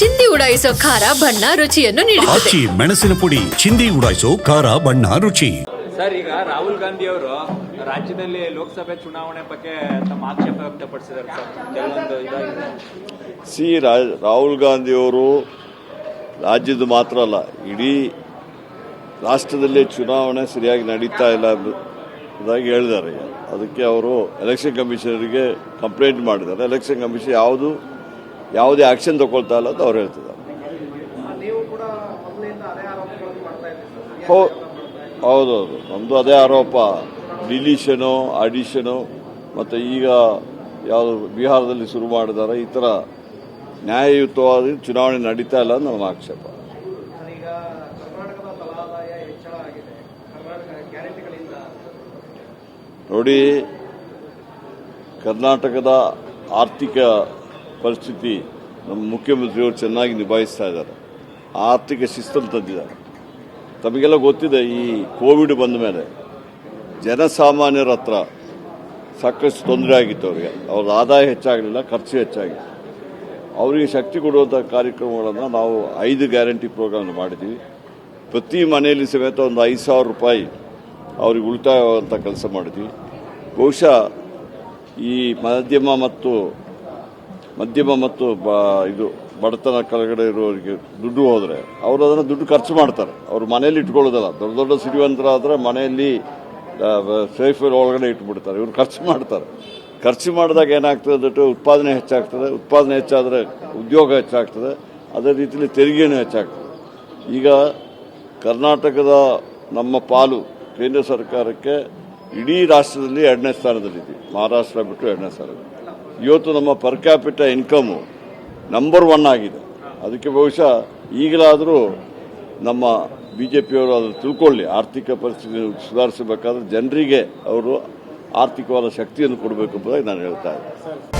ಚಿಂದಿ ಉಡಾಯಿಸೋ ಖಾರ ಬಣ್ಣ ರುಚಿಯನ್ನು ನೀಡುತ್ತದೆ. ಆಚಿ ಮೆಣಸಿನ ಪುಡಿ ಚಿಂದಿ ಉಡಾಯಿಸೋ ಖಾರ ಬಣ್ಣ ರುಚಿ. ಸರ್ ಈಗ ರಾಹುಲ್ ಗಾಂಧಿ ಅವರು ರಾಜ್ಯದಲ್ಲಿ ಲೋಕಸಭೆ ಚುನಾವಣೆ ಬಗ್ಗೆ ತಮ್ಮ ಆಕ್ಷೇಪ ವ್ಯಕ್ತಪಡಿಸಿದ್ದಾರೆ ಸರ್. ಕೆಲವೊಂದು ಇದಾಗಿದೆ. ಸಿ ರಾಹುಲ್ ರಾಹುಲ್ ಗಾಂಧಿಯವರು ರಾಜ್ಯದ ಮಾತ್ರ ಅಲ್ಲ ಇಡೀ ರಾಷ್ಟ್ರದಲ್ಲೇ ಚುನಾವಣೆ ಸರಿಯಾಗಿ ನಡೀತಾ ಇಲ್ಲ ಎಂಬುದಾಗಿ ಹೇಳಿದ್ದಾರೆ. ಅದಕ್ಕೆ ಅವರು ಎಲೆಕ್ಷನ್ ಕಮಿಷನರಿಗೆ ಕಂಪ್ಲೇಂಟ್ ಮಾಡಿದ್ದಾರೆ. ಎಲೆಕ್ಷನ್ ಕಮಿಷನ್ ಯಾವುದು ಯಾವುದೇ ಆಕ್ಷನ್ ತಗೊಳ್ತಾ ಇಲ್ಲ ಅಂತ ಅವ್ರು ಹೇಳ್ತಿದ್ದಾರೆ. ಹೌದು ಹೌದೌದು. ನಮ್ಮದು ಅದೇ ಆರೋಪ. ಡಿಲೀಷನು ಅಡಿಷನು ಮತ್ತು ಈಗ ಯಾವುದು ಬಿಹಾರದಲ್ಲಿ ಶುರು ಮಾಡಿದಾರೆ ಈ ಥರ ನ್ಯಾಯಯುತವಾದ ಚುನಾವಣೆ ನಡೀತಾ ಇಲ್ಲ ಅಂತ ನಮ್ಮ ಆಕ್ಷೇಪ. ನೋಡಿ ಕರ್ನಾಟಕದ ಆರ್ಥಿಕ ಪರಿಸ್ಥಿತಿ ನಮ್ಮ ಮುಖ್ಯಮಂತ್ರಿಯವರು ಚೆನ್ನಾಗಿ ನಿಭಾಯಿಸ್ತಾ ಇದ್ದಾರೆ. ಆರ್ಥಿಕ ಶಿಸ್ತನ್ನು ತಂದಿದ್ದಾರೆ. ತಮಗೆಲ್ಲ ಗೊತ್ತಿದೆ, ಈ ಕೋವಿಡ್ ಬಂದ ಮೇಲೆ ಜನಸಾಮಾನ್ಯರ ಹತ್ರ ಸಾಕಷ್ಟು ತೊಂದರೆ ಆಗಿತ್ತು ಅವರಿಗೆ. ಅವ್ರ ಆದಾಯ ಹೆಚ್ಚಾಗಲಿಲ್ಲ, ಖರ್ಚು ಹೆಚ್ಚಾಗಿತ್ತು. ಅವರಿಗೆ ಶಕ್ತಿ ಕೊಡುವಂಥ ಕಾರ್ಯಕ್ರಮಗಳನ್ನು ನಾವು ಐದು ಗ್ಯಾರಂಟಿ ಪ್ರೋಗ್ರಾಮ್ ಮಾಡಿದ್ದೀವಿ. ಪ್ರತಿ ಮನೆಯಲ್ಲಿ ಸಮೇತ ಒಂದು ಐದು ಸಾವಿರ ರೂಪಾಯಿ ಅವ್ರಿಗೆ ಉಳಿತಾಯ ಕೆಲಸ ಮಾಡಿದ್ವಿ ಬಹುಶಃ ಈ ಮಾಧ್ಯಮ ಮತ್ತು ಮಧ್ಯಮ ಮತ್ತು ಇದು ಬಡತನ ಕೆಳಗಡೆ ಇರುವವರಿಗೆ ದುಡ್ಡು ಹೋದರೆ ಅವರು ಅದನ್ನು ದುಡ್ಡು ಖರ್ಚು ಮಾಡ್ತಾರೆ. ಅವರು ಮನೆಯಲ್ಲಿ ಇಟ್ಕೊಳ್ಳೋದಲ್ಲ. ದೊಡ್ಡ ದೊಡ್ಡ ಸಿರಿವಂತರಾದರೆ ಮನೆಯಲ್ಲಿ ಸೇಫ್ ಒಳಗಡೆ ಇಟ್ಬಿಡ್ತಾರೆ. ಇವರು ಖರ್ಚು ಮಾಡ್ತಾರೆ. ಖರ್ಚು ಮಾಡಿದಾಗ ಏನಾಗ್ತದೆ ಅಂದ್ಬಿಟ್ಟು ಉತ್ಪಾದನೆ ಹೆಚ್ಚಾಗ್ತದೆ. ಉತ್ಪಾದನೆ ಹೆಚ್ಚಾದರೆ ಉದ್ಯೋಗ ಹೆಚ್ಚಾಗ್ತದೆ. ಅದೇ ರೀತಿಯಲ್ಲಿ ತೆರಿಗೆನೂ ಹೆಚ್ಚಾಗ್ತದೆ. ಈಗ ಕರ್ನಾಟಕದ ನಮ್ಮ ಪಾಲು ಕೇಂದ್ರ ಸರ್ಕಾರಕ್ಕೆ ಇಡೀ ರಾಷ್ಟ್ರದಲ್ಲಿ ಎರಡನೇ ಸ್ಥಾನದಲ್ಲಿದ್ದೀವಿ ಮಹಾರಾಷ್ಟ್ರ ಬಿಟ್ಟು ಎರಡನೇ ಸ್ಥಾನ ಇವತ್ತು ನಮ್ಮ per capita income number one ಆಗಿದೆ. ಅದಕ್ಕೆ ಬಹುಶಃ ಈಗಲಾದರೂ ನಮ್ಮ ಬಿ ಜೆ ಪಿಯವರು ಅದನ್ನು ತಿಳ್ಕೊಳ್ಳಿ. ಆರ್ಥಿಕ ಪರಿಸ್ಥಿತಿ ಸುಧಾರಿಸಬೇಕಾದ್ರೆ ಜನರಿಗೆ ಅವರು ಆರ್ಥಿಕವಾದ ಶಕ್ತಿಯನ್ನು ಕೊಡಬೇಕು ಎಂಬುದಾಗಿ ನಾನು ಹೇಳ್ತಾ ಇದ್ದೀನಿ.